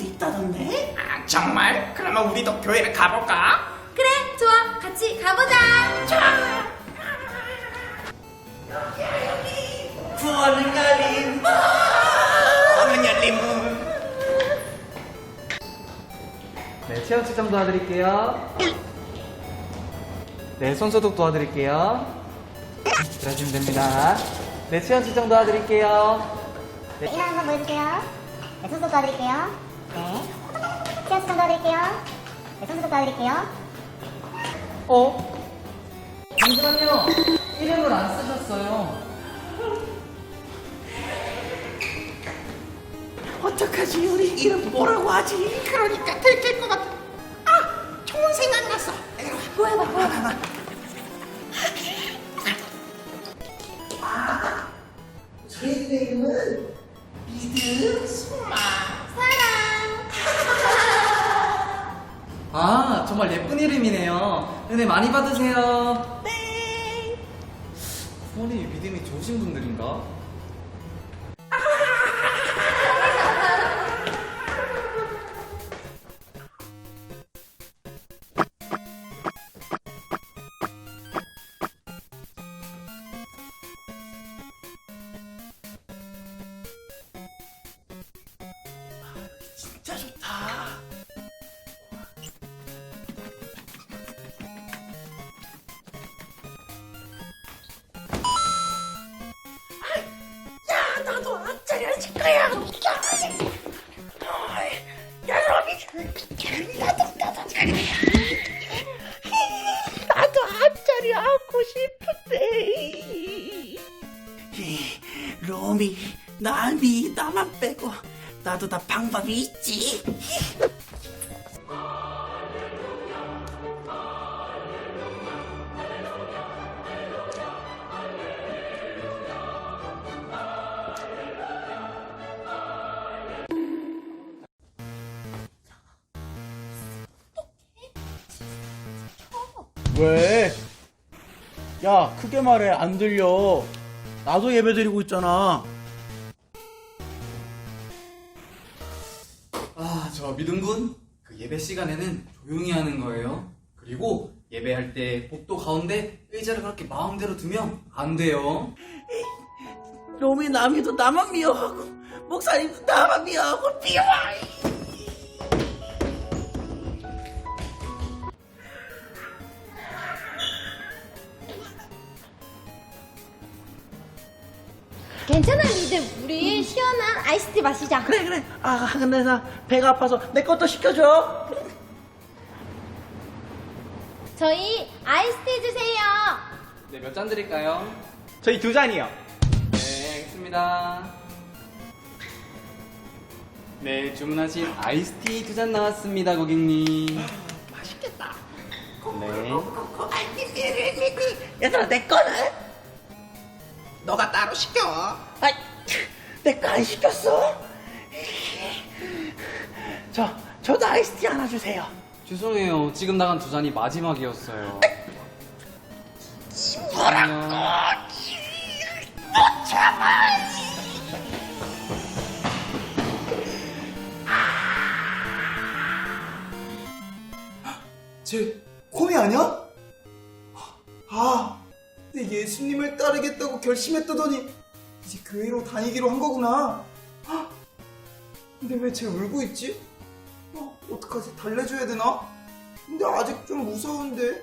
수 있다던데? 아, 정말? 그러면 우리도 교회를 가볼까? 그래, 좋아. 같이 가보자. 구원을 가린 어느 열림은 네, 체온 측정 도와드릴게요. 네, 손 소독 도와드릴게요. 그러시면 됩니다. 네, 체온 측정 도와드릴게요. 네, 이나 한번 보여주세요. 네, 손톱 도와드릴게요. 네. 시험 수정 도와드릴게요. 네, 손톱 도와드릴게요. 어? 잠시만요. 이름을 안 쓰셨어요. 어떡하지 우리 이름 뭐라고 하지? 그러니까 들킬 것 같아. 아, 좋은 생각 났어. 보여봐, 보여봐. 저희들의 이름은 믿음 소망 사랑. 아, 정말 예쁜 이름이네요. 은혜 많이 받으세요. 네 부모님이 믿음이 좋으신 분들인가? 진짜 좋다 있지. 왜? 야 크게 말해. 안 들려. 나도 예배 드리고 있잖아 믿음군. 그 예배 시간에는 조용히 하는 거예요. 그리고 예배할 때 복도 가운데 의자를 그렇게 마음대로 두면 안 돼요. 로미 나미도 나만 미워하고 목사님도 나만 미워하고 미워 괜찮아, 믿음. 우리 시원한 아이스티 마시자. 그래 그래 아 근데 나 배가 아파서 내 것도 시켜줘 저희 아이스티 주세요. 네, 몇 잔 드릴까요? 저희 두 잔이요. 네, 알겠습니다. 네, 주문하신 아이스티 두 잔 나왔습니다, 고객님. 맛있겠다 네. 얘들아 내 거는? 너가 따로 시켜. 아이 내거 안 시켰어? 저 저도 아이스티 하나 주세요 죄송해요. 지금 나간 두 잔이 마지막이었어요. 뭐라고 쟤 콤이 아니야? 아, 내 예수님을 따르겠다고 결심했다더니 이제 교회로 다니기로 한 거구나. 헉, 근데 왜 쟤 울고 있지? 어, 어떡하지? 달래줘야 되나? 근데 아직 좀 무서운데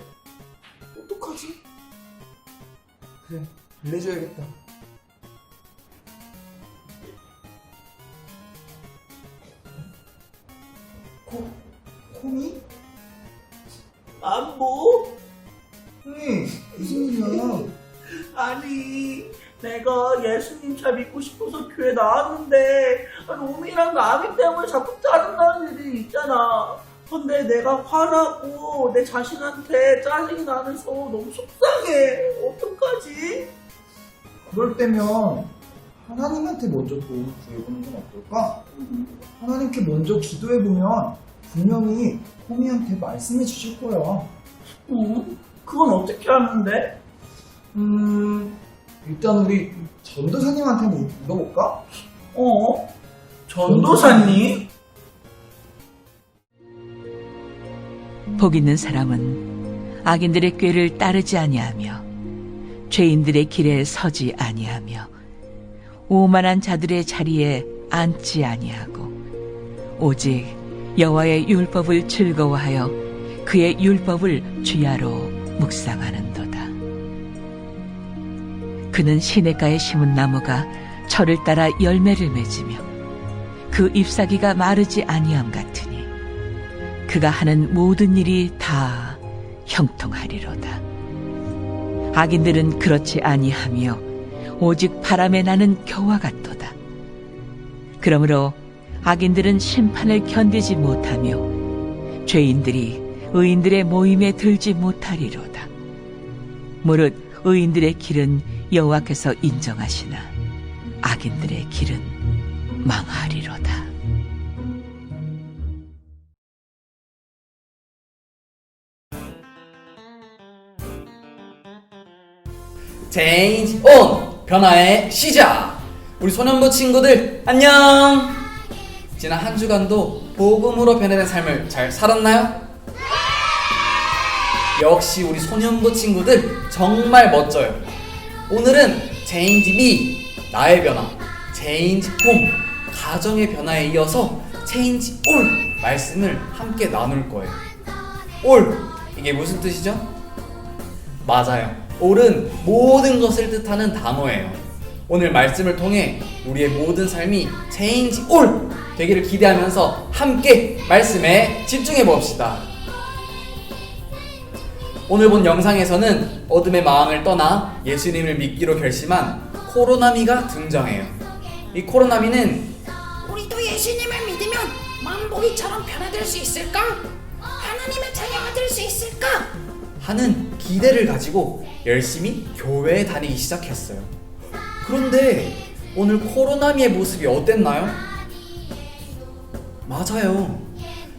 어떡하지? 그래, 달래줘야겠다. 코, 콤이? 안보 응, 무슨 일이야? 아니 내가 예수님 잘 믿고 싶어서 교회 나왔는데 로미랑 나미 때문에 자꾸 짜증나는 일이 있잖아 근데 내가 화나고 내 자신한테 짜증이 나면서 너무 속상해 어떡하지? 그럴 때면 하나님한테 먼저 도움을 구해보는 건 어떨까? 하나님께 먼저 기도해보면 분명히 호미한테 말씀해 주실 거야. 응? 그건 어떻게 하는데? 음, 일단 우리 전도사님한테 물어볼까? 어? 전도사님? 복 있는 사람은 악인들의 꾀를 따르지 아니하며 죄인들의 길에 서지 아니하며 오만한 자들의 자리에 앉지 아니하고 오직 여호와의 율법을 즐거워하여 그의 율법을 주야로 묵상하는도다. 그는 시냇가에 심은 나무가 철을 따라 열매를 맺으며 그 잎사귀가 마르지 아니함 같으니 그가 하는 모든 일이 다 형통하리로다. 악인들은 그렇지 아니하며 오직 바람에 나는 겨와 같도다. 그러므로 악인들은 심판을 견디지 못하며 죄인들이 의인들의 모임에 들지 못하리로다. 무릇 의인들의 길은 여호와께서 인정하시나 악인들의 길은 망하리로다. 온! 변화의 시작! 우리 소년부 친구들 안녕! 지난 한 주간도 복음으로 변화된 삶을 잘 살았나요? 역시 우리 소년부 친구들 정말 멋져요. 오늘은 체인지 미 나의 변화, 체인지 홈 가정의 변화에 이어서 체인지 올 말씀을 함께 나눌 거예요. 올 이게 무슨 뜻이죠? 맞아요. 올은 모든 것을 뜻하는 단어예요. 오늘 말씀을 통해 우리의 모든 삶이 체인지 올 되기를 기대하면서 함께 말씀에 집중해 봅시다. 오늘 본 영상에서는 어둠의 마음을 떠나 예수님을 믿기로 결심한 코로나미가 등장해요. 이 코로나미는 우리도 예수님을 믿으면 만보기처럼 변화될 수 있을까? 하나님의 자녀가 될 수 있을까? 하는 기대를 가지고 열심히 교회에 다니기 시작했어요. 그런데 오늘 코로나미의 모습이 어땠나요? 맞아요.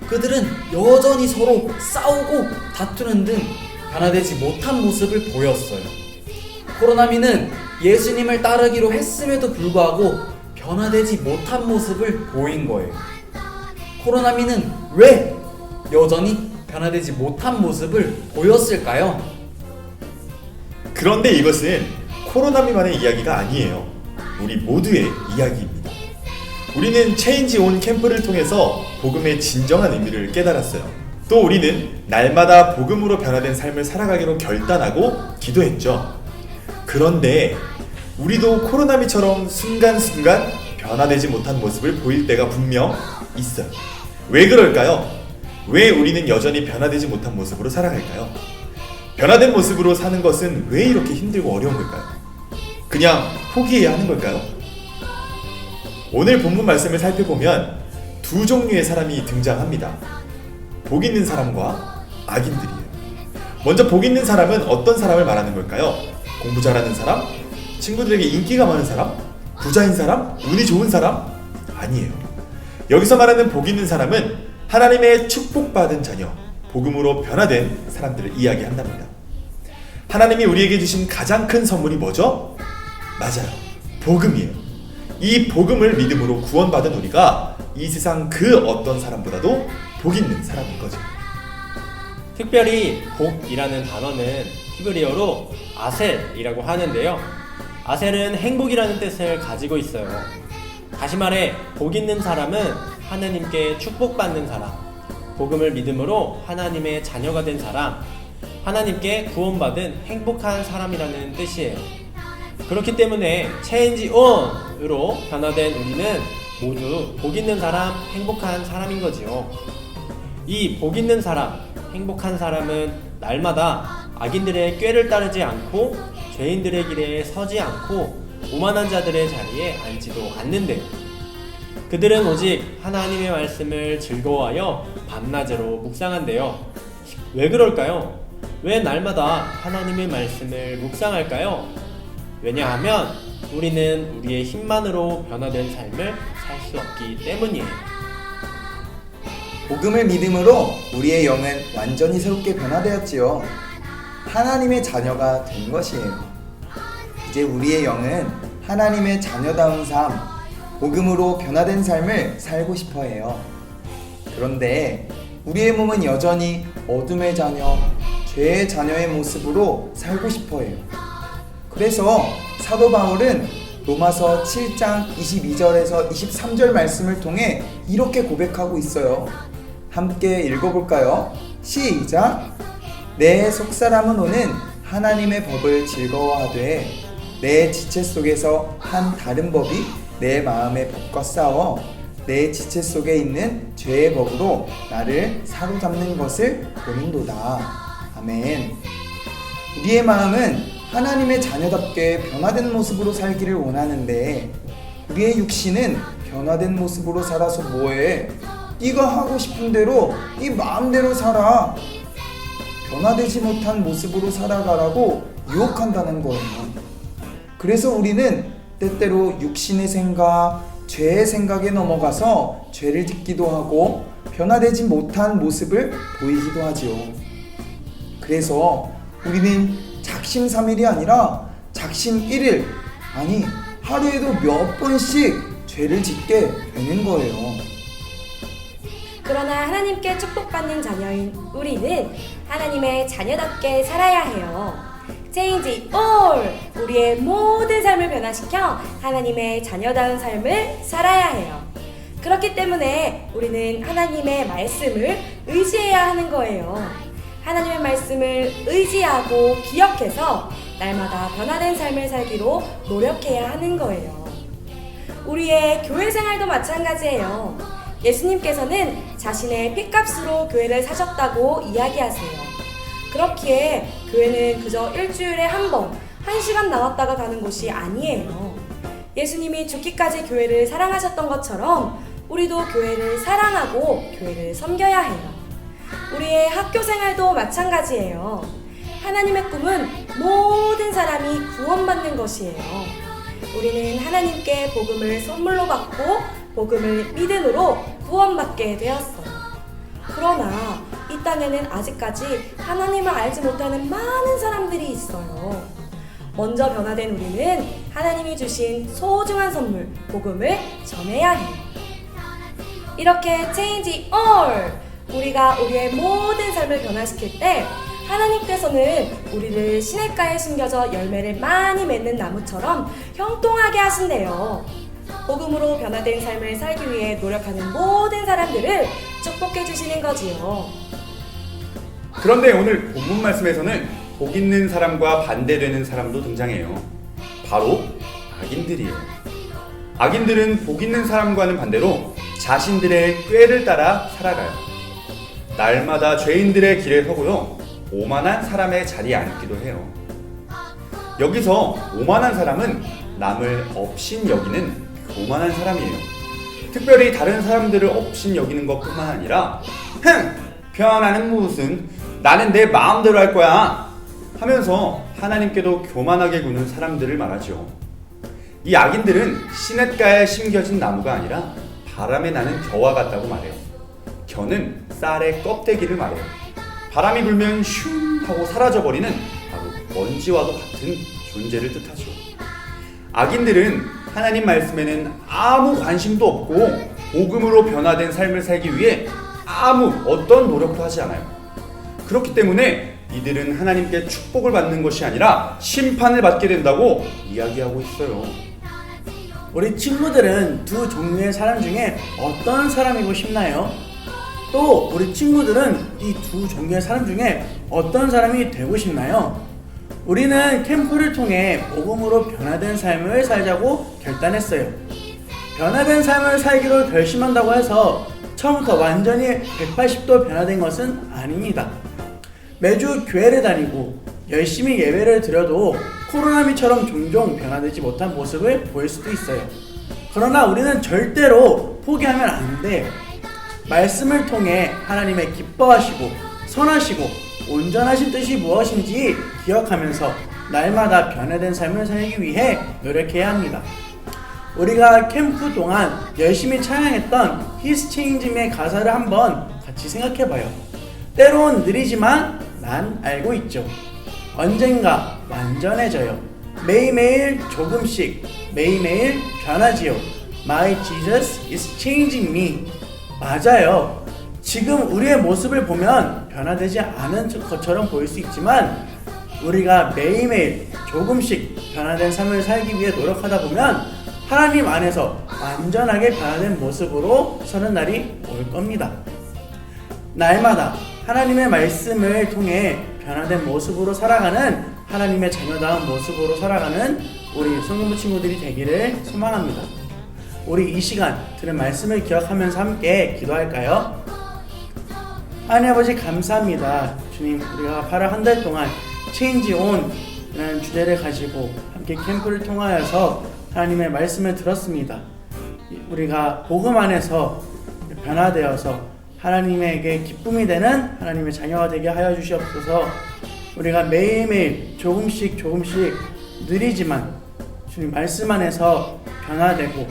그들은 여전히 서로 싸우고 다투는 등 변화되지 못한 모습을 보였어요. 코로나미는 예수님을 따르기로 했음에도 불구하고 변화되지 못한 모습을 보인 거예요. 코로나미는 왜 여전히 변화되지 못한 모습을 보였을까요? 그런데 이것은 코로나미만의 이야기가 아니에요. 우리 모두의 이야기입니다. 우리는 체인지 온 캠프를 통해서 복음의 진정한 의미를 깨달았어요. 또 우리는 날마다 복음으로 변화된 삶을 살아가기로 결단하고 기도했죠. 그런데 우리도 코로나미처럼 순간순간 변화되지 못한 모습을 보일 때가 분명 있어요. 왜 그럴까요? 왜 우리는 여전히 변화되지 못한 모습으로 살아갈까요? 변화된 모습으로 사는 것은 왜 이렇게 힘들고 어려운 걸까요? 그냥 포기해야 하는 걸까요? 오늘 본문 말씀을 살펴보면 두 종류의 사람이 등장합니다. 복 있는 사람과 악인들이에요. 먼저 복 있는 사람은 어떤 사람을 말하는 걸까요? 공부 잘하는 사람? 친구들에게 인기가 많은 사람? 부자인 사람? 운이 좋은 사람? 아니에요. 여기서 말하는 복 있는 사람은 하나님의 축복받은 자녀, 복음으로 변화된 사람들을 이야기한답니다. 하나님이 우리에게 주신 가장 큰 선물이 뭐죠? 맞아요. 복음이에요. 이 복음을 믿음으로 구원받은 우리가 이 세상 그 어떤 사람보다도 복 있는 사람인 거죠. 특별히 복이라는 단어는 히브리어로 아셀이라고 하는데요. 아셀은 행복이라는 뜻을 가지고 있어요. 다시 말해 복 있는 사람은 하나님께 축복받는 사람, 복음을 믿음으로 하나님의 자녀가 된 사람, 하나님께 구원받은 행복한 사람이라는 뜻이에요. 그렇기 때문에 체인지 온으로 변화된 우리는 모두 복 있는 사람, 행복한 사람인 거지요. 이 복 있는 사람, 행복한 사람은 날마다 악인들의 꾀를 따르지 않고 죄인들의 길에 서지 않고 오만한 자들의 자리에 앉지도 않는데 그들은 오직 하나님의 말씀을 즐거워하여 밤낮으로 묵상한대요. 왜 그럴까요? 왜 날마다 하나님의 말씀을 묵상할까요? 왜냐하면 우리는 우리의 힘만으로 변화된 삶을 살 수 없기 때문이에요. 복음을 믿음으로 우리의 영은 완전히 새롭게 변화되었지요. 하나님의 자녀가 된 것이에요. 이제 우리의 영은 하나님의 자녀다운 삶, 복음으로 변화된 삶을 살고 싶어 해요. 그런데 우리의 몸은 여전히 어둠의 자녀, 죄의 자녀의 모습으로 살고 싶어 해요. 그래서 사도 바울은 로마서 7장 22절에서 23절 말씀을 통해 이렇게 고백하고 있어요. 함께 읽어볼까요? 시작! 내 속사람은 오는 하나님의 법을 즐거워하되 내 지체 속에서 한 다른 법이 내 마음의 법과 싸워 내 지체 속에 있는 죄의 법으로 나를 사로잡는 것을 보는도다. 아멘. 우리의 마음은 하나님의 자녀답게 변화된 모습으로 살기를 원하는데 우리의 육신은 변화된 모습으로 살아서 뭐해? 네가 하고 싶은 대로 네 마음대로 살아. 변화되지 못한 모습으로 살아가라고 유혹한다는 거예요. 그래서 우리는 때때로 육신의 생각, 죄의 생각에 넘어가서 죄를 짓기도 하고 변화되지 못한 모습을 보이기도 하지요. 그래서 우리는 작심삼일이 아니라 작심일일 아니 하루에도 몇 번씩 죄를 짓게 되는 거예요. 그러나 하나님께 축복받는 자녀인 우리는 하나님의 자녀답게 살아야 해요. Change all! 우리의 모든 삶을 변화시켜 하나님의 자녀다운 삶을 살아야 해요. 그렇기 때문에 우리는 하나님의 말씀을 의지해야 하는 거예요. 하나님의 말씀을 의지하고 기억해서 날마다 변화된 삶을 살기로 노력해야 하는 거예요. 우리의 교회 생활도 마찬가지예요. 예수님께서는 자신의 핏값으로 교회를 사셨다고 이야기하세요. 그렇기에 교회는 그저 일주일에 한 번, 한 시간 나왔다가 가는 곳이 아니에요. 예수님이 죽기까지 교회를 사랑하셨던 것처럼 우리도 교회를 사랑하고 교회를 섬겨야 해요. 우리의 학교 생활도 마찬가지예요. 하나님의 꿈은 모든 사람이 구원받는 것이에요. 우리는 하나님께 복음을 선물로 받고 복음을 믿음으로 구원받게 되었어요. 그러나 이 땅에는 아직까지 하나님을 알지 못하는 많은 사람들이 있어요. 먼저 변화된 우리는 하나님이 주신 소중한 선물, 복음을 전해야 해요. 이렇게 change all! 우리가 우리의 모든 삶을 변화시킬 때 하나님께서는 우리를 시냇가에 숨겨져 열매를 많이 맺는 나무처럼 형통하게 하신대요. 복음으로 변화된 삶을 살기 위해 노력하는 모든 사람들을 축복해 주시는 거지요. 그런데 오늘 본문 말씀에서는 복 있는 사람과 반대되는 사람도 등장해요. 바로 악인들이에요. 악인들은 복 있는 사람과는 반대로 자신들의 꾀를 따라 살아가요. 날마다 죄인들의 길에 서고요. 오만한 사람의 자리에 앉기도 해요. 여기서 오만한 사람은 남을 업신 여기는 교만한 사람이에요. 특별히 다른 사람들을 업신 여기는 것뿐만 아니라 흥! 변화는 무슨 나는 내 마음대로 할 거야 하면서 하나님께도 교만하게 구는 사람들을 말하죠. 이 악인들은 시냇가에 심겨진 나무가 아니라 바람에 나는 겨와 같다고 말해요. 겨는 쌀의 껍데기를 말해요. 바람이 불면 슝 하고 사라져버리는 바로 먼지와도 같은 존재를 뜻하죠. 악인들은 하나님 말씀에는 아무 관심도 없고 복음으로 변화된 삶을 살기 위해 아무 어떤 노력도 하지 않아요. 그렇기 때문에 이들은 하나님께 축복을 받는 것이 아니라 심판을 받게 된다고 이야기하고 있어요. 우리 친구들은 두 종류의 사람 중에 어떤 사람이고 싶나요? 또 우리 친구들은 이 두 종류의 사람 중에 어떤 사람이 되고 싶나요? 우리는 캠프를 통해 복음으로 변화된 삶을 살자고 결단했어요. 변화된 삶을 살기로 결심한다고 해서 처음부터 완전히 180도 변화된 것은 아닙니다. 매주 교회를 다니고 열심히 예배를 드려도 코로나미처럼 종종 변화되지 못한 모습을 보일 수도 있어요. 그러나 우리는 절대로 포기하면 안 돼. 말씀을 통해 하나님의 기뻐하시고 선하시고 온전하신 뜻이 무엇인지 기억하면서 날마다 변화된 삶을 살기 위해 노력해야 합니다. 우리가 캠프 동안 열심히 찬양했던 Change Me의 가사를 한번 같이 생각해봐요. 때론 느리지만 난 알고 있죠. 언젠가 완전해져요. 매일매일 조금씩 매일매일 변하지요. My Jesus is changing me. 맞아요. 지금 우리의 모습을 보면 변화되지 않은 것처럼 보일 수 있지만 우리가 매일매일 조금씩 변화된 삶을 살기 위해 노력하다 보면 하나님 안에서 완전하게 변화된 모습으로 서는 날이 올 겁니다. 날마다 하나님의 말씀을 통해 변화된 모습으로 살아가는 하나님의 자녀다운 모습으로 살아가는 우리 성경부 친구들이 되기를 소망합니다. 우리 이 시간 들은 말씀을 기억하면서 함께 기도할까요? 하나님 아버지 감사합니다. 주님 우리가 바로 한 달 동안 체인지 온이라는 주제를 가지고 함께 캠프를 통하여서 하나님의 말씀을 들었습니다. 우리가 복음 안에서 변화되어서 하나님에게 기쁨이 되는 하나님의 자녀가 되게 하여 주시옵소서. 우리가 매일매일 조금씩 조금씩 느리지만 주님 말씀 안에서 변화되고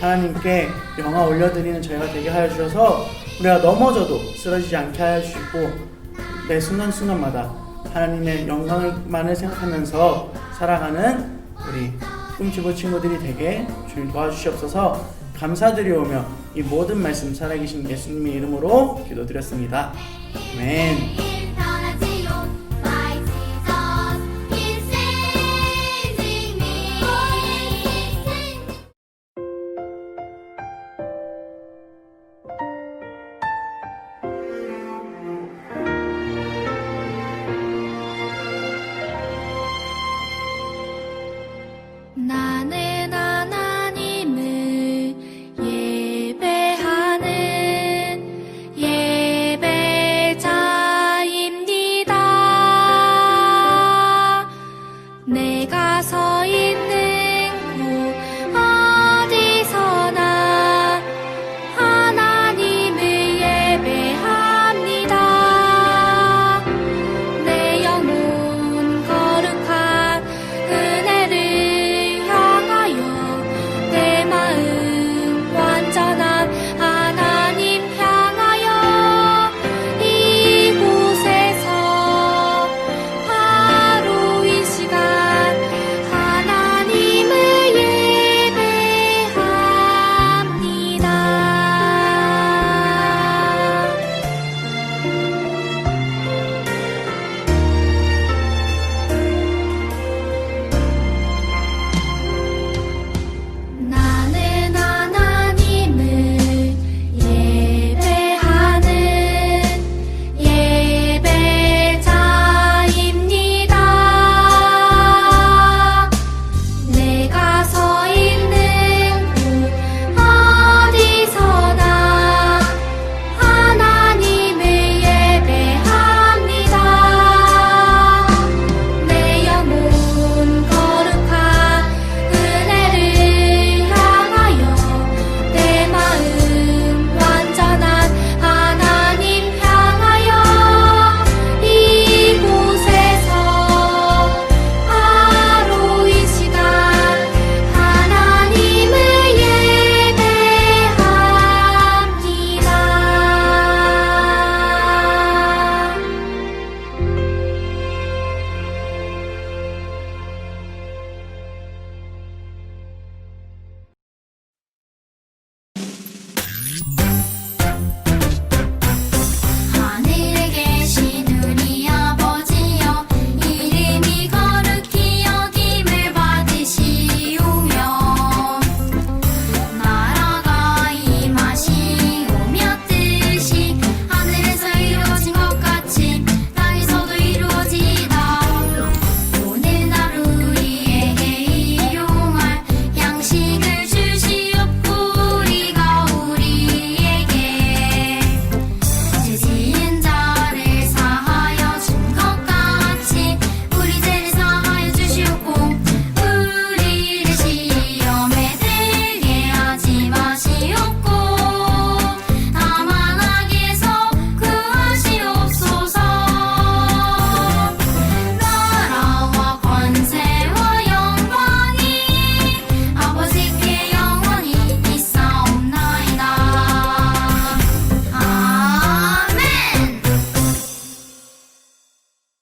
하나님께 영화 올려드리는 저희가 되게 하여 주셔서 우리가 넘어져도 쓰러지지 않게 하여 주시고 매 순간순간마다 하나님의 영광을만을 생각하면서 살아가는 우리 꿈치부 친구들이 되게 주님 도와주시옵소서 감사드리오며 이 모든 말씀 살아계신 예수님의 이름으로 기도드렸습니다. 아멘.